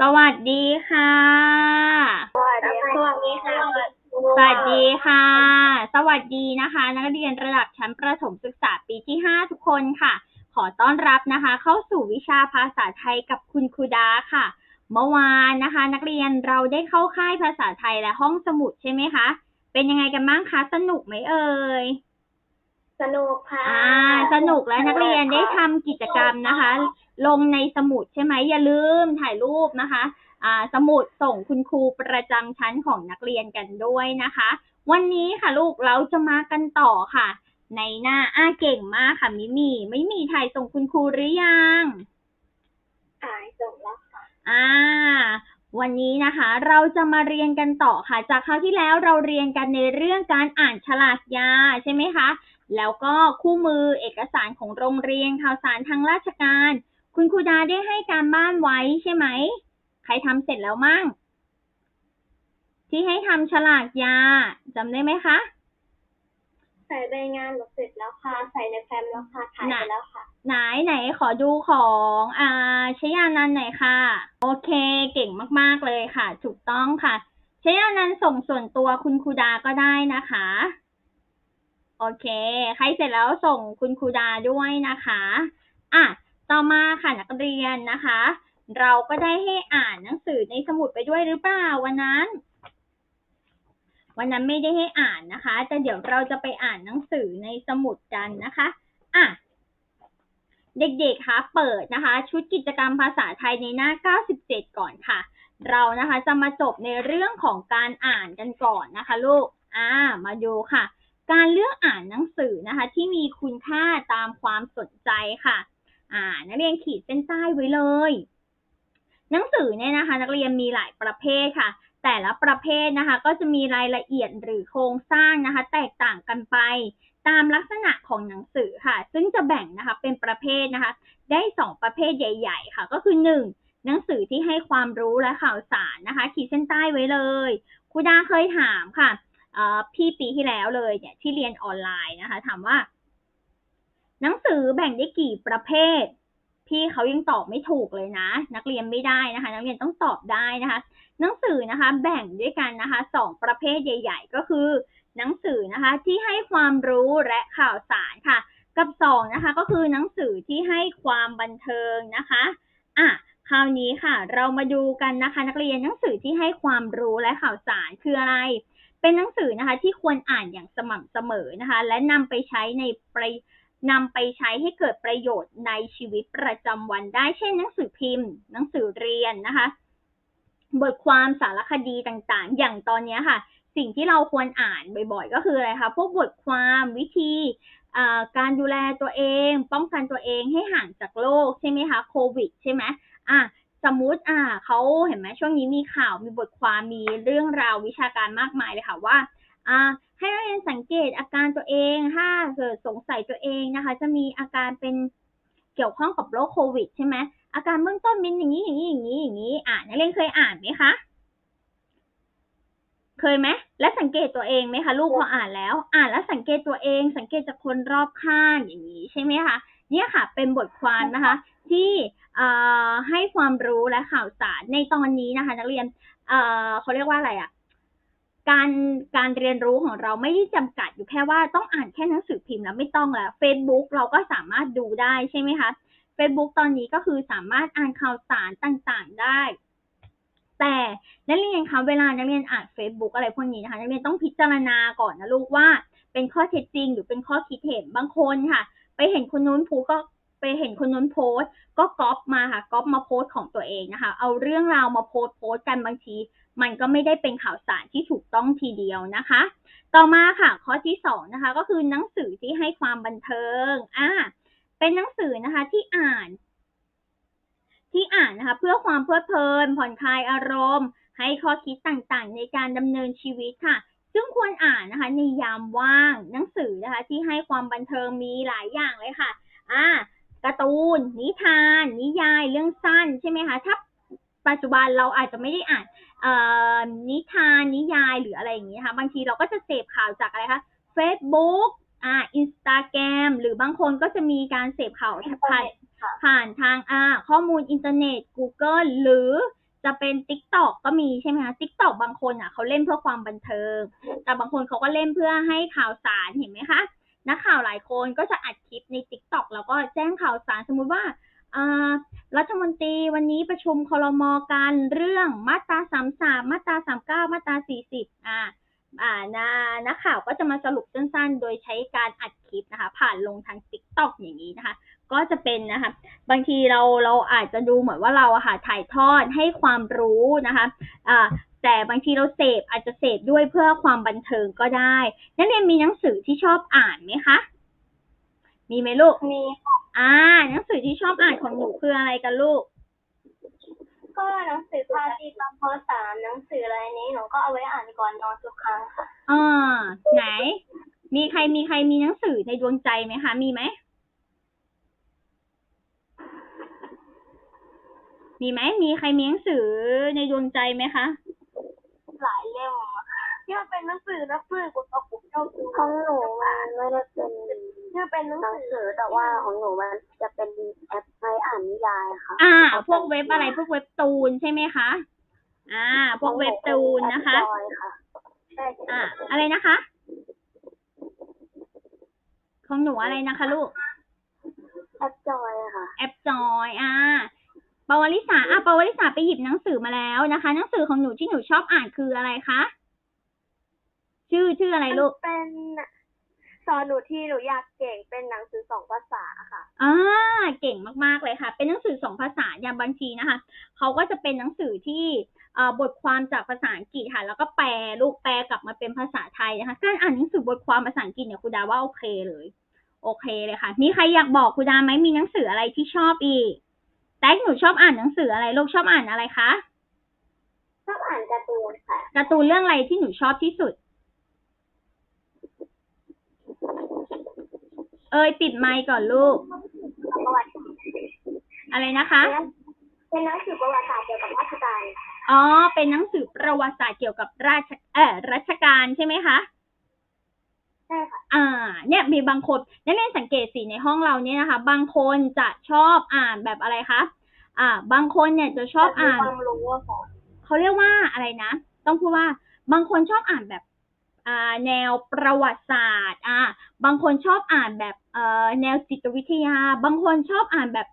สวัสดีค่ะ สวัสดีค่ะ สวัสดีค่ะ สวัสดีนะคะ นักเรียนระดับชั้นประถมศึกษาปีที่5ทุกคนค่ะ ขอต้อนรับนะคะ เข้าสู่วิชาภาษาไทยกับคุณครูดาค่ะ เมื่อวานนะคะ นักเรียนเราได้เข้าค่ายภาษาไทยและห้องสมุดใช่ไหมคะ เป็นยังไงกันบ้างคะ สนุกไหมเอ่ย สนุกค่ะอ่า สนุกและนักเรียนได้ทำกิจกรรมนะคะ ลงในสมุดใช่ไหมอย่าลืมถ่ายรูปนะคะ อ่า สมุดส่งคุณครูประจำชั้นของนักเรียนกันด้วยนะคะ วันนี้ค่ะลูกเราจะมากันต่อค่ะ ในหน้าอ้าเก่งมากค่ะมิมีไม่มีถ่ายส่งคุณครูหรือยัง อ่ายส่งแล้วค่ะอ่า วันนี้นะคะ เราจะมาเรียนกันต่อค่ะ จากคราวที่แล้วเราเรียนกันในเรื่องการอ่านฉลากยาใช่ไหมคะ แล้วก็คู่มือเอกสารของโรงเรียนข่าวสารทางราชการ คุณครูดาได้ให้การบ้านไว้ใช่ไหม ใครทำเสร็จแล้วมั่ง ที่ให้ทำฉลากยาจำได้ไหมคะ ใส่ใบงานหนูเสร็จแล้วค่ะ ใส่ในแฟ้มแล้วค่ะถ่ายไปแล้วค่ะ ไหนไหนขอดูของอ่าชยานันท์หน่อยค่ะ โอเคเก่งมากๆเลยค่ะ ถูกต้องค่ะชยานันท์ส่งส่วนตัวคุณครูดาก็ได้นะคะ โอเค ใครเสร็จแล้วส่งคุณครูดาด้วยนะคะ อะ ต่อมาค่ะนักเรียนนะคะ เราก็ได้ให้อ่านหนังสือในสมุดไปด้วยหรือเปล่าวันนั้น วันนั้นไม่ได้ให้อ่านนะคะ แต่เดี๋ยวเราจะไปอ่านหนังสือในสมุดกันนะคะ อะ เด็กๆ คะ เปิดนะคะ ชุดกิจกรรมภาษาไทยในหน้า 97 ก่อนค่ะ เรานะคะจะมาจบในเรื่องของการอ่านกันก่อนนะคะ ลูก อ่า มาดูค่ะ การเลือกอ่านหนังสือนะคะ ที่มีคุณค่าตามความสนใจค่ะ อ่า นักเรียนขีดเส้นใต้ไว้เลย หนังสือเนี่ยนะคะ นักเรียนมีหลายประเภทค่ะ แต่ละประเภทนะคะ ก็จะมีรายละเอียดหรือโครงสร้างนะคะ แตกต่างกันไป ตามลักษณะของหนังสือค่ะ ซึ่งจะแบ่งนะคะเป็นประเภทนะคะ ได้สองประเภทใหญ่ ๆ ค่ะ ก็คือหนึ่งหนังสือที่ให้ความรู้และข่าวสารนะคะ ขีดเส้นใต้ไว้เลยครูดาเคยถามค่ะ พี่ปีที่แล้วเลยเนี่ยที่เรียนออนไลน์นะคะ ถามว่า หนังสือแบ่งได้กี่ประเภท พี่เขายังตอบไม่ถูกเลยนะ นักเรียนไม่ได้นะคะ นักเรียนต้องตอบได้นะคะ หนังสือนะคะ แบ่งด้วยกันนะคะสองประเภทใหญ่ ๆ ก็คือ หนังสือนะคะที่ให้ความรู้และข่าวสารค่ะ กับสองนะคะ ก็คือหนังสือที่ให้ความบันเทิงนะคะอะคราวนี้ค่ะ เรามาดูกันนะคะ นักเรียนหนังสือที่ให้ความรู้และข่าวสารคืออะไร เป็นหนังสือนะคะ ที่ควรอ่านอย่างสม่ำเสมอนะคะ และนำไปใช้ในประนำไปใช้ให้เกิดประโยชน์ในชีวิตประจำวันได้ เช่นหนังสือพิมพ์ หนังสือเรียนนะคะ บทความสารคดีต่างๆ อย่างตอนนี้ค่ะ สิ่งที่เราควรอ่านบ่อยๆ ก็คืออะไรคะพวกบทความวิธีการดูแลตัวเอง ป้องกันตัวเองให้ห่างจากโรคใช่ไหมคะโควิด ใช่ไหมอะ สมมุติอ่าเขาเห็นไหมช่วงนี้มีข่าวมีบทความมีเรื่องราววิชาการมากมายเลยค่ะว่าอ่าให้นักเรียนสังเกตอาการตัวเองถ้าเกิดสงสัยตัวเองนะคะ จะมีอาการเป็นเกี่ยวข้องกับโรคโควิดใช่ไหมอาการเบื้องต้นเป็นอย่างนี้อย่างนี้อย่างนี้อย่างนี้อ่านักเรียนเคยอ่านไหมคะเคยไหมและสังเกตตัวเองไหมคะลูกพออ่านแล้ว อ่านแล้วสังเกตตัวเอง สังเกตจากคนรอบข้างอย่างนี้ใช่ไหมคะ เนี่ยค่ะเป็นบทความนะคะ ที่ให้ความรู้และข่าวสารในตอนนี้นะคะ นักเรียนเขาเรียกว่าอะไรอะการการเรียนรู้ของเราไม่ได้จำกัดอยู่แค่ว่าต้องอ่านแค่หนังสือพิมพ์แล้วไม่ต้องแล้ว Facebook เราก็สามารถดูได้ใช่ไหมคะ Facebook ตอนนี้ก็คือสามารถอ่านข่าวสารต่างๆได้ แต่นักเรียนคะเวลานักเรียนอ่าน Facebook อะไรพวกนี้นะคะนักเรียนต้องพิจารณาก่อนนะลูกว่า เป็นข้อเท็จจริงหรือเป็นข้อคิดเห็นบางคนค่ะ ไปเห็นคนนู้นโพสก็ไปเห็นคนนู้นโพสก็ก๊อปมาค่ะก๊อปมาโพสของตัวเองนะคะ เอาเรื่องราวมาโพสโพสกันบางที มันก็ไม่ได้เป็นข่าวสารที่ถูกต้องทีเดียวนะคะ ต่อมาค่ะ ข้อที่สองนะคะ ก็คือหนังสือที่ให้ความบันเทิงอ่าเป็นหนังสือนะคะที่อ่าน ที่อ่านนะคะ เพื่อความเพลิดเพลินผ่อนคลายอารมณ์ ให้ข้อคิดต่างๆ ในการดำเนินชีวิตค่ะ ซึ่งควรอ่านนะคะในยามว่างหนังสือนะคะ ที่ให้ความบันเทิงมีหลายอย่างเลยค่ะ อ่าการ์ตูน นิทาน นิยายเรื่องสั้นใช่ไหมคะถ้าปัจจุบันเราอาจจะไม่ได้อ่านเอ่อนิทานนิยายหรืออะไรอย่างนี้นะคะบางทีเราก็จะเสพข่าวจากอะไรคะ Facebook อ่า Instagram หรือบางคนก็จะมีการเสพข่าวผ่านผ่านทางอ่าข้อมูลอินเทอร์เน็ต Google หรือ จะเป็น t ิ k t o k ก็มีใช่ไหมคะ t ิ k t o k บางคนอะเขาเล่นเพื่อความบันเทิง แต่บางคนเขาก็เล่นเพื่อให้ข่าวสารเห็นไหมคะ นักข่าวหลายคนก็จะอัดคลิปใน t ิ k t o k แล้วก็แจ้งข่าวสารสมมุติว่ารัฐมนตรีวันนี้ประชุมคลมกันเรื่องมาตราสามสามมาตราสามเก้ามาตราสี่สิบอ่าอ่านานักข่าวก็จะมาสรุปสั้นๆ โดยใช้การอัดคลิปนะคะ ผ่านลงทาง t ิ k t o k อย่างนี้นะคะ ก็จะเป็นนะคะ บางทีเราเราอาจจะดูเหมือนว่าเราอะค่ะถ่ายทอดให้ความรู้นะคะอ่าแต่บางทีเราเสพอาจจะเสพด้วยเพื่อความบันเทิงก็ได้ นักเรียนมีหนังสือที่ชอบอ่านไหมคะ มีไหมลูก มีอ่า หนังสือที่ชอบอ่านของหนูคืออะไรกันลูก ก็หนังสือภาษีตอนปสามหนังสืออะไรนี้หนูก็เอาไว้อ่านก่อนนอนทุกครั้งค่ะอ่าไหน มีใครมีใครมีหนังสือในดวงใจไหมคะ มีไหม มีไหมมีใครมีหนังสือในดวงใจไหมคะ หลายเล่มอะที่มันเป็นหนังสือนักสืบกุตกุเจ้าของหนูมันไม่ได้เป็นที่มันเป็นหนังสือแต่ว่าของหนูมันจะเป็นแอปไว้อ่านนิยายค่ะอ่า พวกเว็บอะไรพวกเว็บตูนใช่ไหมคะ อ่า พวกเว็บตูนนะคะแอปจอยค่ะใช่อ่า อะไรนะคะ ของหนูอะไรนะคะลูก แอปจอยค่ะ แอปจอย อ่า ปวลิสาอะปวลิสาไปหยิบหนังสือมาแล้วนะคะ หนังสือของหนูที่หนูชอบอ่านคืออะไรคะ ชื่อชื่ออะไรลูก เป็นสอนหนูที่หนูอยากเก่งเป็นหนังสือสองภาษาค่ะอ่าเก่งมากๆเลยค่ะ เป็นหนังสือสองภาษาอย่างบางทีนะคะเขาก็จะเป็นหนังสือที่เอ่อบทความจากภาษาอังกฤษค่ะ แล้วก็แปลลูกแปลกลับมาเป็นภาษาไทยนะคะการอ่านหนังสือบทความภาษาอังกฤษเนี่ยครูดาว่าโอเคเลย โอเคเลยค่ะ มีใครอยากบอกครูดาไหมมีหนังสืออะไรที่ชอบอีก แต๊กหนูชอบอ่านหนังสืออะไรลูกชอบอ่านอะไรคะชอบอ่านการ์ตูนค่ะการ์ตูนเรื่องอะไรที่หนูชอบที่สุด เอ้ยปิดไมค์ก่อนลูก ประวัติอะไรนะคะ เป็นหนังสือประวัติศาสตร์เกี่ยวกับราชการอ๋อ เป็นหนังสือประวัติศาสตร์เกี่ยวกับราชเอ่อรัชการใช่ไหมคะ ใช่ค่ะ อ่า เนี่ยมีบางคนนักเรียนสังเกตสิในห้องเราเนี่ยนะคะ บางคนจะชอบอ่านแบบอะไรคะ อ่า บางคนเนี่ยจะชอบอ่าน ความรู้อะค่ะเขาเรียกว่าอะไรนะ ต้องพูดว่าบางคนชอบอ่านแบบอ่าแนวประวัติศาสตร์ อ่า บางคนชอบอ่านแบบเอ่อแนวจิตวิทยา บางคนชอบอ่านแบบ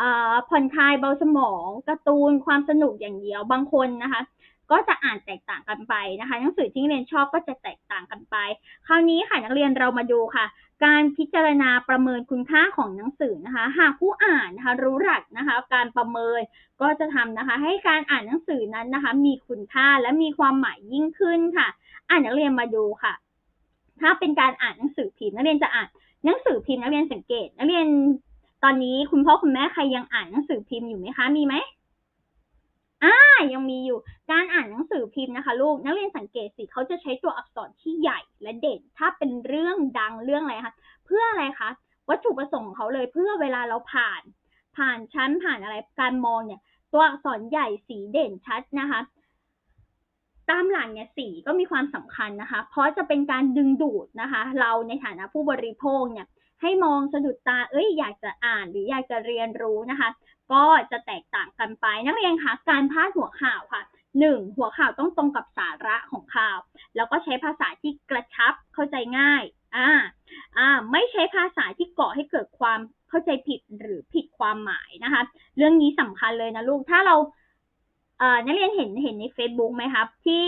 อ่าผ่อนคลายเบาสมองการ์ตูนความสนุกอย่างเดียว บางคนนะคะ ก็จะอ่านแตกต่างกันไปนะคะ หนังสือที่นักเรียนชอบก็จะแตกต่างกันไป คราวนี้ค่ะนักเรียนเรามาดูค่ะ การพิจารณาประเมินคุณค่าของหนังสือนะคะ หากผู้อ่านนะคะรู้หลักนะคะ การประเมินก็จะทำนะคะ ให้การอ่านหนังสือนั้นนะคะ มีคุณค่าและมีความหมายยิ่งขึ้นค่ะ อ่านนักเรียนมาดูค่ะ ถ้าเป็นการอ่านหนังสือพิมพ์นักเรียนจะอ่านหนังสือพิมพ์นักเรียนสังเกต นักเรียนตอนนี้คุณพ่อคุณแม่ใครยังอ่านหนังสือพิมพ์อยู่ไหมคะ มีไหม อ่ายังมีอยู่การอ่านหนังสือพิมพ์นะคะ ลูกนักเรียนสังเกตสิเขาจะใช้ตัวอักษรที่ใหญ่และเด่น ถ้าเป็นเรื่องดังเรื่องอะไรคะเพื่ออะไรคะวัตถุประสงค์ของเขาเลยเพื่อเวลาเราผ่าน ผ่านชั้นผ่านอะไรการมองเนี่ย ตัวอักษรใหญ่สีเด่นชัดนะคะ ตามหลังเนี่ยสีก็มีความสำคัญนะคะ เพราะจะเป็นการดึงดูดนะคะ เราในฐานะผู้บริโภคเนี่ยให้มองสะดุดตา เอ้ย อยากจะอ่านหรืออยากจะเรียนรู้นะคะก็จะแตกต่างกันไป นักเรียนคะการพาดหัวข่าวค่ะหนึ่งหัวข่าวต้องตรงกับสาระของข่าว แล้วก็ใช้ภาษาที่กระชับเข้าใจง่ายอ่าอ่าไม่ใช้ภาษาที่ก่อให้เกิดความเข้าใจผิดหรือผิดความหมายนะคะ เรื่องนี้สำคัญเลยนะลูกถ้าเราเอ่อนักเรียนเห็นเห็นใน Facebook ไหมครับ ที่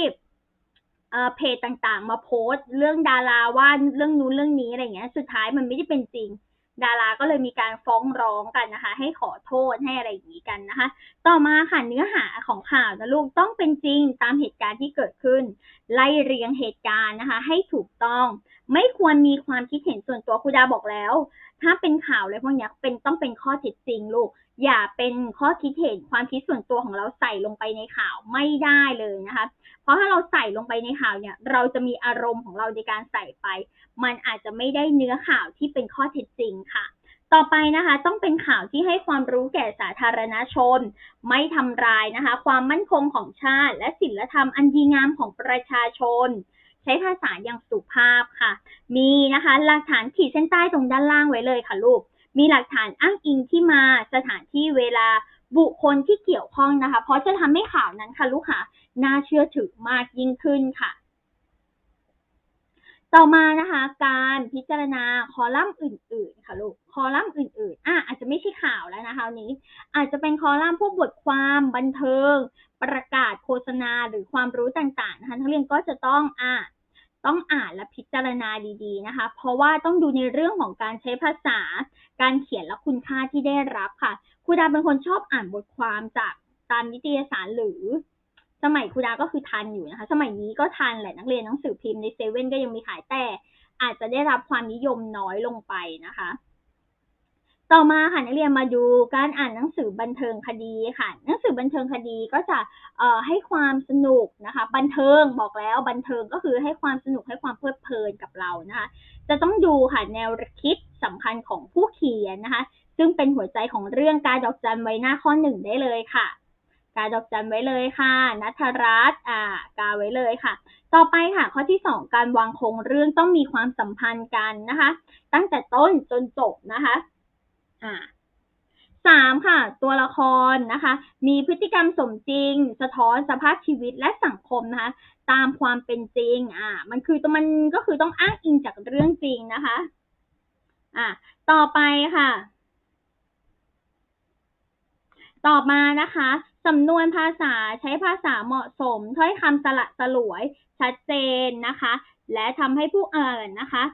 เอ่อเพจต่างๆ มาโพสต์ เรื่องดาราว่าเรื่องนู้นเรื่องนี้อะไรเงี้ย สุดท้ายมันไม่ได้เป็นจริง ดาราก็เลยมีการฟ้องร้องกันนะคะ ให้ขอโทษให้อะไรอย่างนี้กันนะคะ ต่อมาค่ะเนื้อหาของข่าวนะลูกต้องเป็นจริงตามเหตุการณ์ที่เกิดขึ้น ไล่เรียงเหตุการณ์นะคะ ให้ถูกต้องไม่ควรมีความคิดเห็นส่วนตัวครูดาบอกแล้ว ถ้าเป็นข่าวอะไรพวกนี้เป็นต้องเป็นข้อเท็จจริงลูก อย่าเป็นข้อคิดเห็นความคิดส่วนตัวของเราใส่ลงไปในข่าวไม่ได้เลยนะคะ เพราะถ้าเราใส่ลงไปในข่าวเนี่ย เราจะมีอารมณ์ของเราในการใส่ไป มันอาจจะไม่ได้เนื้อข่าวที่เป็นข้อเท็จจริงค่ะต่อไปนะคะต้องเป็นข่าวที่ให้ความรู้แก่สาธารณชน ไม่ทำร้ายนะคะ ความมั่นคงของชาติ และศีลธรรมอันดีงามของประชาชน ใช้ภาษาอย่างสุภาพค่ะ มีนะคะหลักฐานขีดเส้นใต้ตรงด้านล่างไว้เลยค่ะลูก มีหลักฐานอ้างอิงที่มาสถานที่เวลาบุคคลที่เกี่ยวข้องนะคะ เพราะจะทำให้ข่าวนั้นค่ะลูกค้าน่าเชื่อถือมากยิ่งขึ้นค่ะ ต่อมานะคะ การพิจารณาคอลัมน์อื่น ๆ ค่ะลูกคอลัมน์อื่น ๆอะอาจจะไม่ใช่ข่าวแล้วนะคะนนี้ อาจจะเป็นคอลัมน์พวกบทความบันเทิง ประกาศโฆษณาหรือความรู้ต่างๆนะคะนักเรียนก็จะต้องอะ ต้องอ่านและพิจารณาดีๆนะคะ เพราะว่าต้องดูในเรื่องของการใช้ภาษา การเขียนและคุณค่าที่ได้รับค่ะครูดาเป็นคนชอบอ่านบทความจากตามนิตยสารหรือ สมัยครูดาก็คือทันอยู่นะคะ สมัยนี้ก็ทันแหละนักเรียนหนังสือพิมพ์ในเซเว่นก็ยังมีขายแต่อาจจะได้รับความนิยมน้อยลงไปนะคะ ต่อมาค่ะนักเรียนมาดูการอ่านหนังสือบันเทิงคดีค่ะ หนังสือบันเทิงคดีก็จะเอ่อให้ความสนุกนะคะ บันเทิงบอกแล้วบันเทิงก็คือให้ความสนุกให้ความเพลิดเพลินกับเรานะคะ จะต้องดูค่ะแนวคิดสำคัญของผู้เขียนนะคะ ซึ่งเป็นหัวใจของเรื่องการดอกจันไว้หน้าข้อหนึ่งได้เลยค่ะ การดอกจันไว้เลยค่ะนัทรัตน์อ่ากาไว้เลยค่ะต่อไปค่ะข้อที่สองการวางโครงเรื่องต้องมีความสัมพันธ์กันนะคะ ตั้งแต่ต้นจนจบนะคะ อ่าสามค่ะ ตัวละครนะคะ มีพฤติกรรมสมจริง สะท้อนสภาพชีวิตและสังคมนะคะ ตามความเป็นจริง อ่า มันคือตัวมันก็คือต้องอ้างอิงจากเรื่องจริงนะคะ อ่า ต่อไปค่ะ ต่อมานะคะสำนวนภาษาใช้ภาษาเหมาะสม ถ้อยคำสละสลวย ชัดเจนนะคะ และทำให้ผู้อ่านนะคะ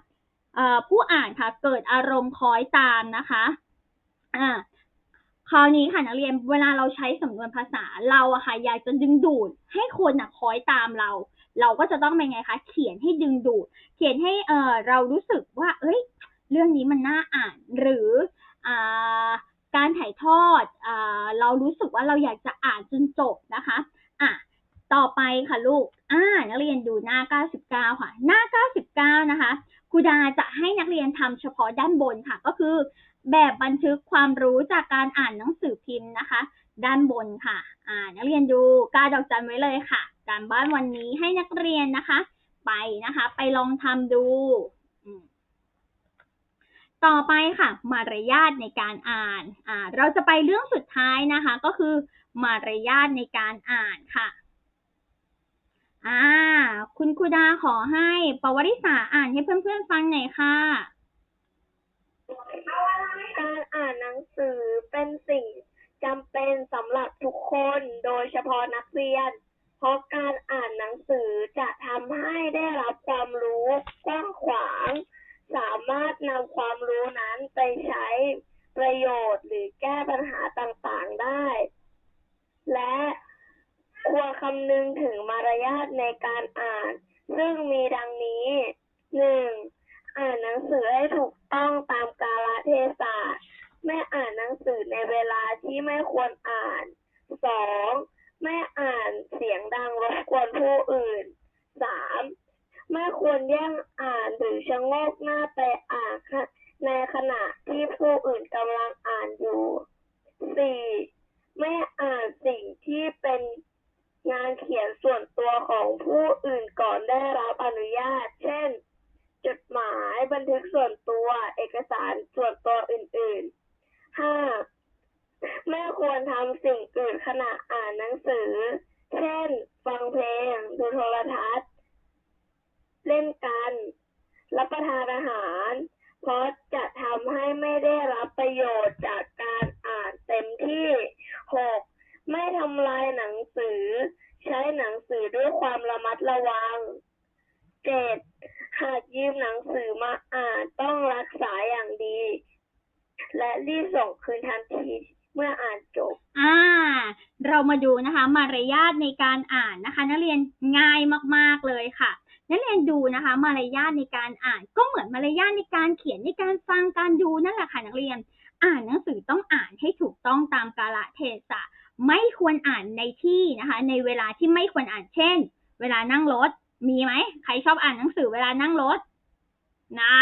เอ่อผู้อ่านค่ะ เกิดอารมณ์คล้อยตามนะคะ อ่าคราวนี้ค่ะนักเรียนเวลาเราใช้สำนวนภาษาเราอะค่ะอยากจะดึงดูด ให้คนอะคอยตามเรา เราก็จะต้องเป็นไงคะ เขียนให้ดึงดูด เขียนให้เออเรารู้สึกว่า เอ้ย เรื่องนี้มันน่าอ่านหรืออ่าการถ่ายทอดอ่าเรารู้สึกว่าเราอยากจะอ่านจนจบนะคะอะต่อไปค่ะลูกอ่านักเรียนดูหน้า 99 ค่ะ หน้า 99 นะคะครูดาจะให้นักเรียนทำเฉพาะด้านบนค่ะ ก็คือ แบบบันทึกความรู้จากการอ่านหนังสือพิมพ์นะคะ ด้านบนค่ะ อ่า นักเรียนดูกาดอกจันไว้เลยค่ะ การบ้านวันนี้ให้นักเรียนนะคะ ไปนะคะ ไปลองทำดูต่อไปค่ะ มารยาทในการอ่าน อ่า เราจะไปเรื่องสุดท้ายนะคะ ก็คือมารยาทในการอ่านค่ะ อ่า คุณครูดาขอให้ปวริษาอ่านให้เพื่อนๆฟังหน่อยค่ะ การอ่านหนังสือเป็นสิ่งจำเป็นสำหรับทุกคน โดยเฉพาะนักเรียน เพราะการอ่านหนังสือจะทำให้ได้รับความรู้กว้างขวาง สามารถนำความรู้นั้นไปใช้ประโยชน์หรือแก้ปัญหาต่างๆได้ และควรคำนึงถึงมารยาทในการอ่าน ซึ่งมีดังนี้หนึ่ง อ่านหนังสือให้ถูกต้องตามกาลเทศะไม่อ่านหนังสือในเวลาที่ไม่ควรอ่านสองไม่อ่านเสียงดังรบกวนผู้อื่นสามไม่ควรแย่งอ่านหรือชะโงกหน้าไปอ่านค่ะในขณะที่ผู้อื่นกำลังอ่านอยู่สี่ไม่อ่านสิ่งที่เป็นงานเขียนส่วนตัวของผู้อื่นก่อนได้รับอนุญาต เช่น จดหมาย บันทึกส่วนตัวเอกสารส่วนตัวอื่นๆห้าไม่ควรทำสิ่งอื่นขณะอ่านหนังสือ เช่น ฟังเพลง ดูโทรทัศน์ เล่นกัน รับประทานอาหาร เพราะจะทำให้ไม่ได้รับประโยชน์จากการอ่านเต็มที่หกไม่ทำลายหนังสือ ใช้หนังสือด้วยความระมัดระวัง เจ็ดหากยืมหนังสือมาอ่านต้องรักษาอย่างดี และรีบส่งคืนทันทีเมื่ออ่านจบ อ่า เรามาดูนะคะ มารยาทในการอ่านนะคะ นักเรียนง่ายมากๆเลยค่ะ นักเรียนดูนะคะ มารยาทในการอ่านก็เหมือนมารยาทในการเขียนในการฟังการดูนั่นแหละค่ะนักเรียน อ่านหนังสือต้องอ่านให้ถูกต้องตามกาลเทศะไม่ควรอ่านในที่นะคะ ในเวลาที่ไม่ควรอ่านเช่น เวลานั่งรถ มีไหมใครชอบอ่านหนังสือเวลานั่งรถนา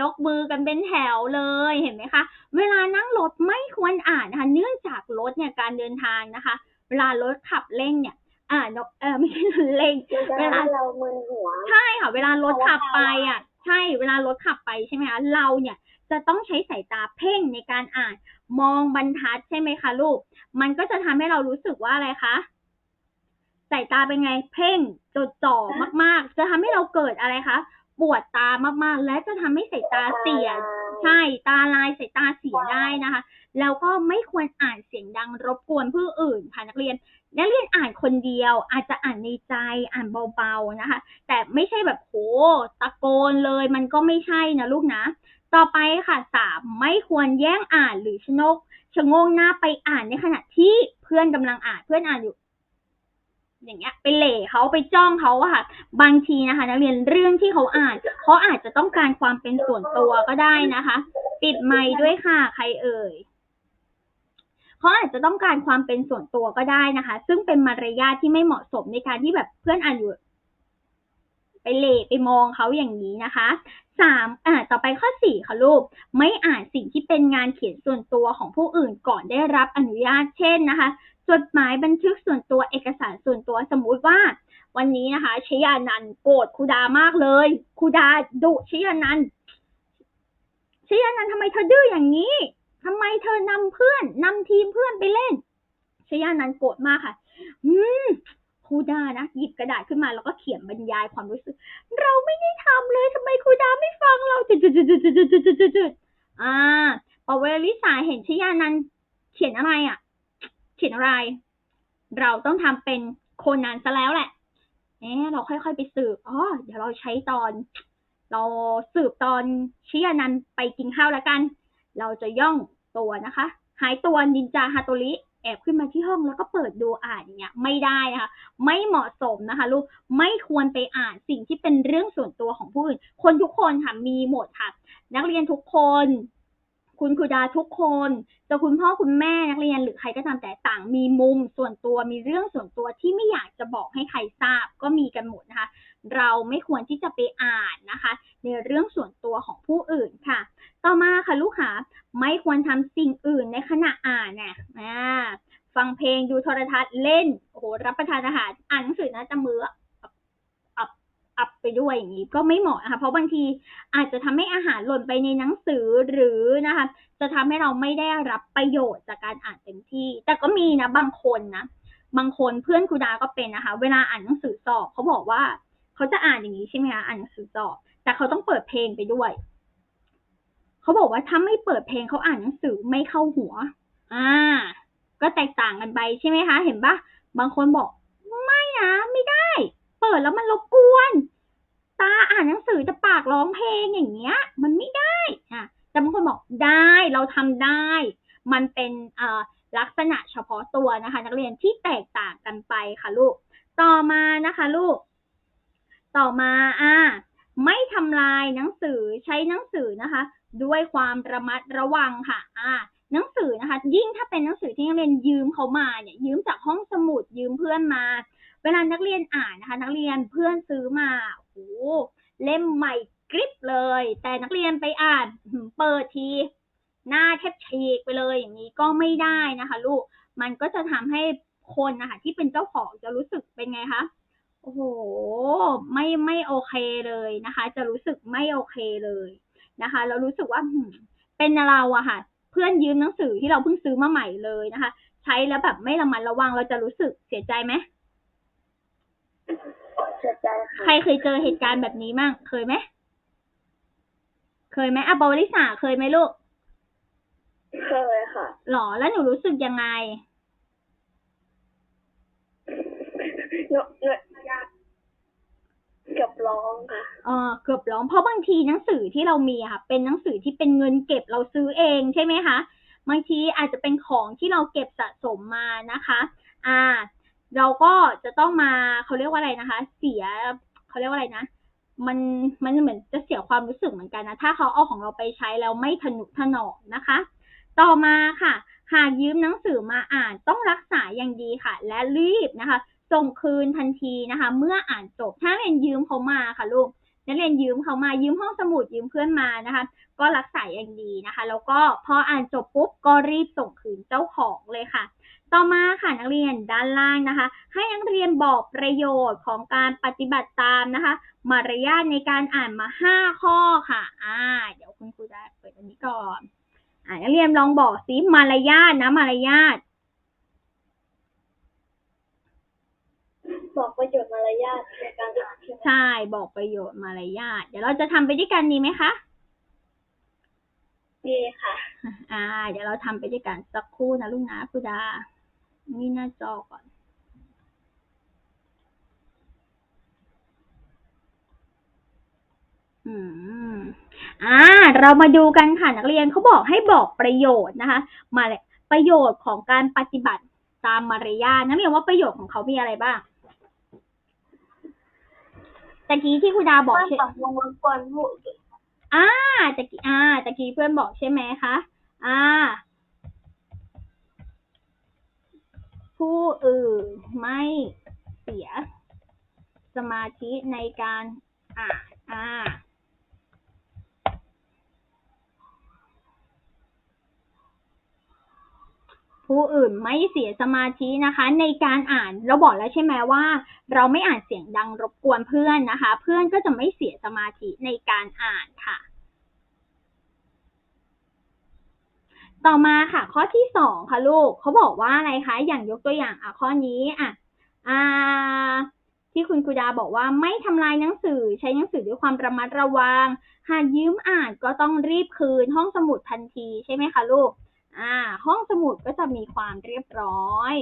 ยกมือกันเป็นแถวเลยเห็นไหมคะ เวลานั่งรถไม่ควรอ่านนะคะเนื่องจากรถเนี่ยการเดินทางนะคะ เวลารถขับเร่งเนี่ย อ่านเออไม่ใช่เร่งมันจะเวลาทำให้เรามึนหัวใช่ค่ะ เวลารถขับไปอะ ใช่เวลารถขับไปใช่ไหมคะเราเนี่ยจะต้องใช้สายตาเพ่งในการอ่าน มองบรรทัดใช่ไหมคะลูก มันก็จะทำให้เรารู้สึกว่าอะไรคะ สายตาเป็นไง เพ่งจดจ่อมาก ๆ จะทำให้เราเกิดอะไรคะปวดตามากๆ และจะทำให้สายตาเสียใช่ตาลายสายตาเสียได้นะคะ แล้วก็ไม่ควรอ่านเสียงดังรบกวนผู้อื่นค่ะนักเรียน นักเรียนอ่านคนเดียว อาจจะอ่านในใจอ่านเบาๆนะคะ แต่ไม่ใช่แบบโหตะโกนเลยมันก็ไม่ใช่นะลูกนะ ต่อไปค่ะสามไม่ควรแย่งอ่านหรือชนกชะโงงหน้าไปอ่านในขณะที่เพื่อนกำลังอ่านเพื่อนอ่านอยู่ อย่างเงี้ยไปเหล่เขาไปจ้องเขาอะค่ะ บางทีนะคะ นักเรียนเรื่องที่เขาอ่านเขาอาจจะต้องการความเป็นส่วนตัวก็ได้นะคะ ปิดไมค์ด้วยค่ะ ใครเอ่ยเขาอาจจะต้องการความเป็นส่วนตัวก็ได้นะคะ ซึ่งเป็นมารยาทที่ไม่เหมาะสมในการที่แบบเพื่อนอ่านอยู่ไปเหล่ไปมองเขาอย่างนี้นะคะสามอ่าต่อไปข้อสี่ค่ะลูก ไม่อ่านสิ่งที่เป็นงานเขียนส่วนตัวของผู้อื่นก่อนได้รับอนุญาต เช่นนะคะ จดหมายบันทึกส่วนตัวเอกสารส่วนตัวสมมุติว่า วันนี้นะคะชยานันโกรธครูดามากเลยครูดาดุชยานันชยานันทำไมเธอดื้อย่างนี้ทำไมเธอนำเพื่อนนำทีมเพื่อนไปเล่นชยานันโกรธมากค่ะ อืมครูดานะหยิบกระดาษขึ้นมาแล้วก็เขียนบรรยายความรู้สึก เราไม่ได้ทำเลยทำไมครูดาไม่ฟังเราจุดจุดจุดจุดจุดจุดจุดจุดอ่าปวริสาเห็นชยานันเขียนอะไรอะ เขียนอะไร เราต้องทำเป็นโคนันซะแล้วแหละเอ๊ะเราค่อยๆไปสืบอ๋อเดี๋ยวเราใช้ตอน เราสืบตอนชิยานันไปกินข้าวแล้วกัน เราจะย่องตัวนะคะ หายตัวนินจาฮาโตริแอบขึ้นมาที่ห้องแล้วก็เปิดดูอ่านอย่างเงี้ยไม่ได้นะคะ ไม่เหมาะสมนะคะ ลูกไม่ควรไปอ่านสิ่งที่เป็นเรื่องส่วนตัวของผู้อื่น คนทุกคนค่ะมีหมดค่ะ นักเรียนทุกคน คุณครูดาทุกคนจะคุณพ่อคุณแม่นักเรียนหรือใครก็ตามแต่ต่างมีมุมส่วนตัวมีเรื่องส่วนตัวที่ไม่อยากจะบอกให้ใครทราบก็มีกันหมดนะคะ เราไม่ควรที่จะไปอ่านนะคะ ในเรื่องส่วนตัวของผู้อื่นค่ะ ต่อมาค่ะลูกค้าไม่ควรทำสิ่งอื่นในขณะอ่านเนี่ยฟังเพลงดูโทรทัศน์เล่นโอ้โหรับประทานอาหารอ่านหนังสือนะจะมือ อับไปด้วยอย่างนี้ก็ไม่เหมาะนะคะเพราะบางทีอาจจะทำให้อาหารหล่นไปในหนังสือหรือนะคะ จะทำให้เราไม่ได้รับประโยชน์จากการอ่านเต็มที่ แต่ก็มีนะบางคนนะบางคนเพื่อนครูดาก็เป็นนะคะ เวลาอ่านหนังสือสอบเขาบอกว่าเขาจะอ่านอย่างนี้ใช่ไหมคะอ่านหนังสือสอบ แต่เขาต้องเปิดเพลงไปด้วยเขาบอกว่าถ้าไม่เปิดเพลงเขาอ่านหนังสือไม่เข้าหัว อ่า ก็แตกต่างกันไปใช่ไหมคะ เห็นปะบางคนบอกไม่นะไม่ได้ เปิดแล้วมันรบกวน ตาอ่านหนังสือแต่ปากร้องเพลงอย่างเงี้ย มันไม่ได้อะแต่บางคนบอกได้เราทำได้ มันเป็นเอ่อลักษณะเฉพาะตัวนะคะ นักเรียนที่แตกต่างกันไปค่ะลูก ต่อมานะคะลูก ต่อมาอ่าไม่ทำลายหนังสือใช้หนังสือนะคะ ด้วยความระมัดระวังค่ะ อ่า หนังสือนะคะ ยิ่งถ้าเป็นหนังสือที่นักเรียนยืมเขามาเนี่ยยืมจากห้องสมุดยืมเพื่อนมา เวลานักเรียนอ่านนะคะ นักเรียนเพื่อนซื้อมาโอ้เล่มใหม่กริบเลย แต่นักเรียนไปอ่านเปิดที หน้าแทบฉีกไปเลยอย่างนี้ก็ไม่ได้นะคะ ลูกมันก็จะทำให้คนนะคะที่เป็นเจ้าของจะรู้สึกเป็นไงคะโอ้โหไม่ไม่โอเคเลยนะคะ จะรู้สึกไม่โอเคเลยนะคะแล้วรู้สึกว่าเป็นเราอะค่ะ เพื่อนยืมหนังสือที่เราเพิ่งซื้อมาใหม่เลยนะคะ ใช้แล้วแบบไม่ระมัดระวังเราจะรู้สึกเสียใจไหม เสียใจค่ะใครเคยเจอเหตุการณ์แบบนี้มั่งเคยไหมเคยไหมอะบวลิสาเคยไหมลูกเคยค่ะ หรอแล้วหนูรู้สึกยังไงเนอะเนอะเกือบร้องค่ะ เออเกือบร้องเพราะบางทีหนังสือที่เรามีอะค่ะ เป็นหนังสือที่เป็นเงินเก็บเราซื้อเองใช่ไหมคะบางทีอาจจะเป็นของที่เราเก็บสะสมมานะคะ อ่า เราก็จะต้องมาเขาเรียกว่าอะไรนะคะ เสียเขาเรียกว่าอะไรนะมันมันเหมือนจะเสียความรู้สึกเหมือนกันนะ ถ้าเขาเอาของเราไปใช้แล้วไม่ทนุถนอมนะคะ ต่อมาค่ะ หากยืมหนังสือมาอ่านต้องรักษาอย่างดีค่ะ และรีบนะคะ ส่งคืนทันทีนะคะ เมื่ออ่านจบถ้าเรียนยืมเขามาค่ะลูกนักเรียนยืมเขามายืมห้องสมุดยืมเพื่อนมานะคะ ก็รักษาอย่างดีนะคะ แล้วก็พออ่านจบปุ๊บก็รีบส่งคืนเจ้าของเลยค่ะ ต่อมาค่ะนักเรียนด้านล่างนะคะ ให้นักเรียนบอกประโยชน์ของการปฏิบัติตามนะคะ มารยาทในการอ่านมาห้าข้อค่ะอ่าเดี๋ยวคุณครูจะเปิดอันนี้ก่อนอ่านักเรียนลองบอกสิมารยาทนะมารยาทบอกประโยชน์มารยาทในการอ่านใช่ไหมใช่บอกประโยชน์มารยาทเดี๋ยวเราจะทำไปด้วยกันดีไหมคะดีค่ะ อ่า เดี๋ยวเราทำไปด้วยกันสักครู่นะลูกนะครูดา นี่หน้าจอก่อนอืมอ่า เรามาดูกันค่ะนักเรียนเขาบอกให้บอกประโยชน์นะคะ มาเลยประโยชน์ของการปฏิบัติตามมารยาทนักเรียนว่าประโยชน์ของเขามีอะไรบ้างตะกี้ที่ครูดาบอกไม่ใช่ต้องวงรบกวนผู้อื่นอ่าตะกี้อ่าตะกี้เพื่อนบอกใช่ไหมคะ อ่า ผู้อื่นไม่เสีย สมาธิในการอ่านอ่าผู้อื่นไม่เสียสมาธินะคะ ในการอ่านเราบอกแล้วใช่ไหมว่า เราไม่อ่านเสียงดังรบกวนเพื่อนนะคะ เพื่อนก็จะไม่เสียสมาธิในการอ่านค่ะ ต่อมาค่ะ ข้อที่สองค่ะลูกเขาบอกว่าอะไรคะอย่างยกตัวอย่างอะข้อนี้อะอ่าที่คุณกุดาบอกว่าไม่ทำลายหนังสือใช้หนังสือด้วยความระมัดระวัง หากยืมอ่านก็ต้องรีบคืนห้องสมุดทันทีใช่ไหมคะลูกอ่า ห้องสมุดก็จะมีความเรียบร้อย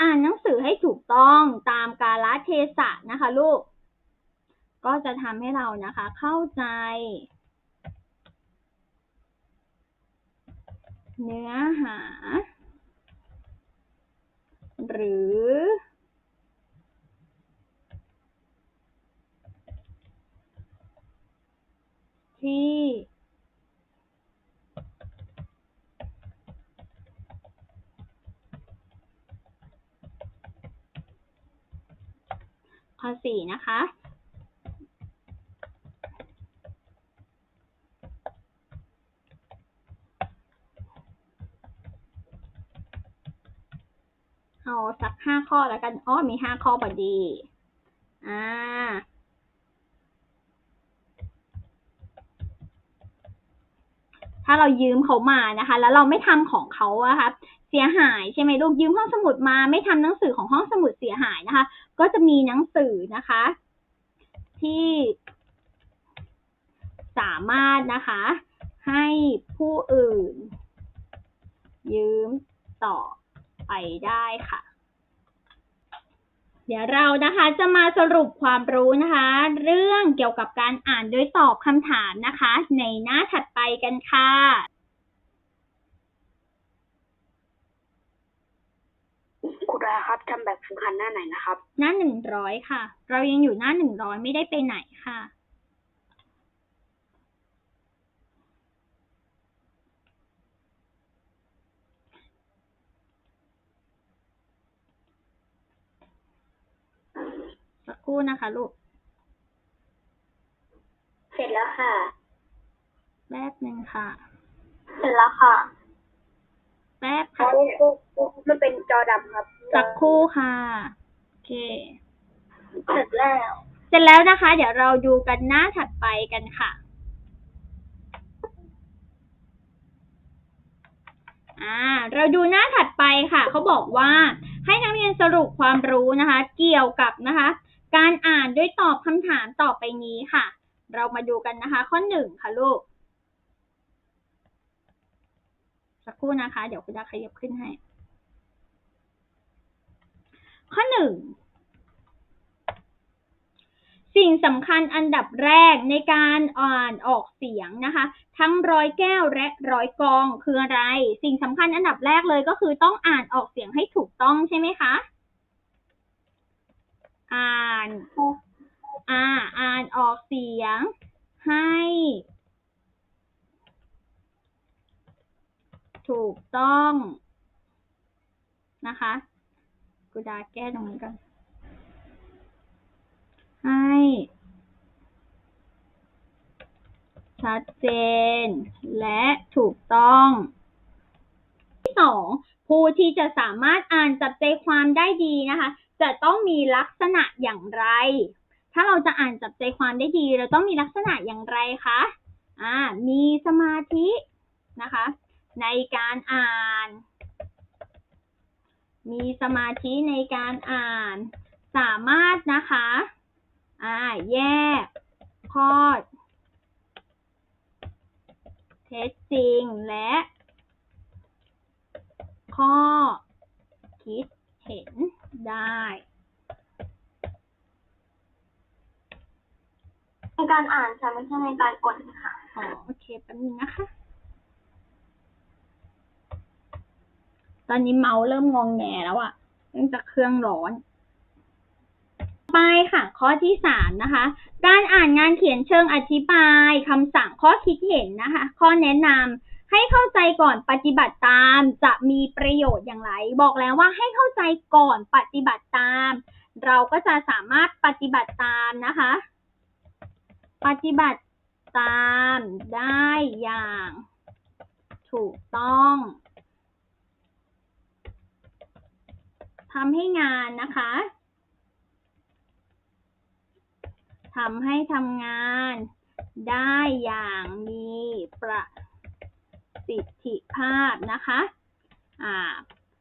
อ่านหนังสือให้ถูกต้องตามกาลเทศะนะคะลูก ก็จะทำให้เรานะคะเข้าใจ เนื้อหา หรือที่ ข้อสี่นะคะ เอาสักห้าข้อแล้วกันอ๋อมีห้าข้อพอดี อ่าถ้าเรายืมเขามานะคะ แล้วเราไม่ทำของเขาอะคะ เสียหายใช่ไหมลูกยืมห้องสมุดมา ไม่ทำหนังสือของห้องสมุดเสียหายนะคะ ก็จะมีหนังสือนะคะ ที่สามารถนะคะ ให้ผู้อื่น ยืมต่อไปได้ค่ะ เดี๋ยวเรานะคะจะมาสรุปความรู้นะคะ เรื่องเกี่ยวกับการอ่านโดยตอบคำถามนะคะ ในหน้าถัดไปกันค่ะ ครูดาครับทำแบบฝึกหัดหน้าไหนนะครับ หน้าหนึ่งร้อยค่ะ เรายังอยู่หน้าหนึ่งร้อยไม่ได้ไปไหนค่ะ สักครู่นะคะลูก เสร็จแล้วค่ะ แป๊บหนึ่งค่ะ เสร็จแล้วค่ะ แป๊บครัค่ะบมันเป็นจอดำครับสักครู่ค่ะโอเค เสร็จแล้ว เสร็จแล้วนะคะ เดี๋ยวเราดูกันหน้าถัดไปกันค่ะ อ่า เราดูหน้าถัดไปค่ะ เขาบอกว่าให้นักเรียนสรุปความรู้นะคะ เกี่ยวกับนะคะ การอ่านด้วยตอบคำถามต่อไปนี้ค่ะ เรามาดูกันนะคะ ข้อหนึ่งค่ะลูก สักครู่นะคะ เดี๋ยวคุณจะขยับขึ้นให้ ข้อหนึ่งสิ่งสำคัญอันดับแรกในการอ่านออกเสียงนะคะ ทั้งร้อยแก้วและร้อยกองคืออะไร สิ่งสำคัญอันดับแรกเลยก็คือต้องอ่านออกเสียงให้ถูกต้องใช่ไหมคะ อ่านอ่าอ่านออกเสียงให้ ถูกต้องนะคะ กูดาแก้ตรงนี้ก่อนให้ ชัดเจน และถูกต้อง ที่สองผู้ที่จะสามารถอ่านจับใจความได้ดีนะคะ จะต้องมีลักษณะอย่างไร ถ้าเราจะอ่านจับใจความได้ดี เราต้องมีลักษณะอย่างไรคะ อ่า มีสมาธินะคะ ในการอ่าน มีสมาธิในการอ่าน สามารถนะคะอ่าแยกข้อเท็จจริงและ ข้อคิดเห็นได้ในการอ่านค่ะไม่ใช่ในการกดค่ะ อ๋อ โอเคแป๊บนึงนะคะ ตอนนี้เมาส์เริ่มงองแงแล้วอะเนื่องจากเครื่องร้อน ไปค่ะ ข้อที่สามนะคะ การอ่านงานเขียนเชิงอธิบายคำสั่งข้อคิดเห็นนะคะ ข้อแนะนำให้เข้าใจก่อนปฏิบัติตามจะมีประโยชน์อย่างไร บอกแล้วว่าให้เข้าใจก่อนปฏิบัติตาม เราก็จะสามารถปฏิบัติตามนะคะ ปฏิบัติตามได้อย่าง ถูกต้อง ทำให้งานนะคะทำให้ทำงานได้อย่างมีประสิทธิภาพนะคะ อ่า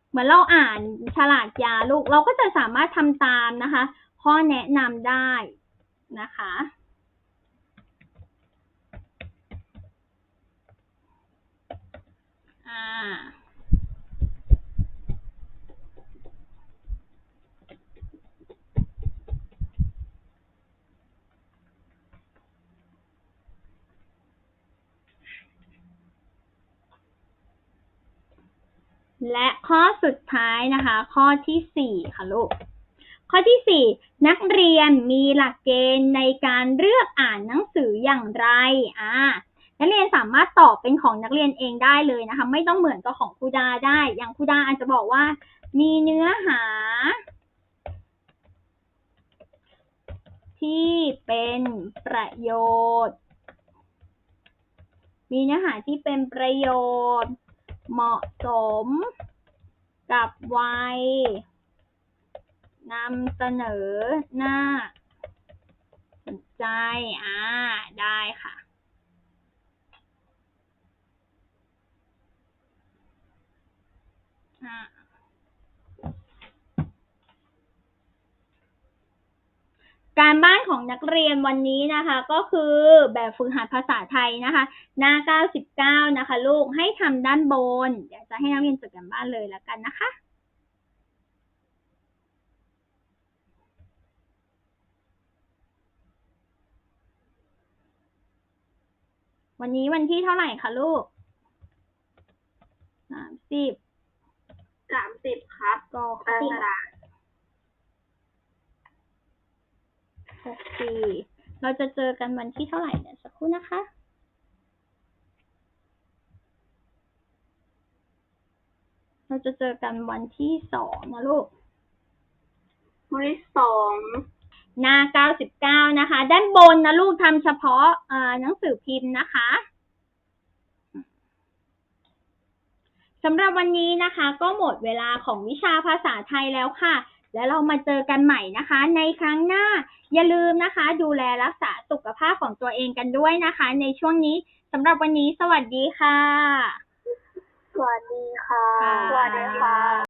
เหมือนเราอ่านฉลากยาลูก เราก็จะสามารถทำตามนะคะ ข้อแนะนำได้นะคะ อ่า และข้อสุดท้ายนะคะ ข้อที่สี่ค่ะลูก ข้อที่สี่นักเรียนมีหลักเกณฑ์ในการเลือกอ่านหนังสืออย่างไรอ่านักเรียนสามารถตอบเป็นของนักเรียนเองได้เลยนะคะ ไม่ต้องเหมือนกับของครูดาได้ อย่างครูดาอาจจะบอกว่า มีเนื้อหา ที่เป็นประโยชน์ มีเนื้อหาที่เป็นประโยชน์ เหมาะสมกับวัยนำเสนอหน้าสนใจ อ่า ได้ค่ะ อ่า การบ้านของนักเรียนวันนี้นะคะ ก็คือแบบฝึกหัดภาษาไทยนะคะ หน้า 99 นะคะ ลูกให้ทำด้านบนเดี๋ยวจะให้นักเรียนจดกันบ้านเลยแล้วกันนะคะวันนี้วันที่เท่าไหร่คะลูก สามสิบ สามสิบครับก็กรสี่กฎาคม หกสี่เราจะเจอกันวันที่เท่าไหร่เนี่ยสักครู่นะคะเราจะเจอกันวันที่สองนะลูกวันที่สองหน้า99นะคะ ด้านบนนะลูกทำเฉพาะเอ่อหนังสือพิมพ์นะคะสำหรับวันนี้นะคะ ก็หมดเวลาของวิชาภาษาไทยแล้วค่ะ แล้วเรามาเจอกันใหม่นะคะ ในครั้งหน้าอย่าลืมนะคะ ดูแลรักษาสุขภาพของตัวเองกันด้วยนะคะ ในช่วงนี้สำหรับวันนี้สวัสดีค่ะ สวัสดีค่ะค่ะสวัสดีค่ะ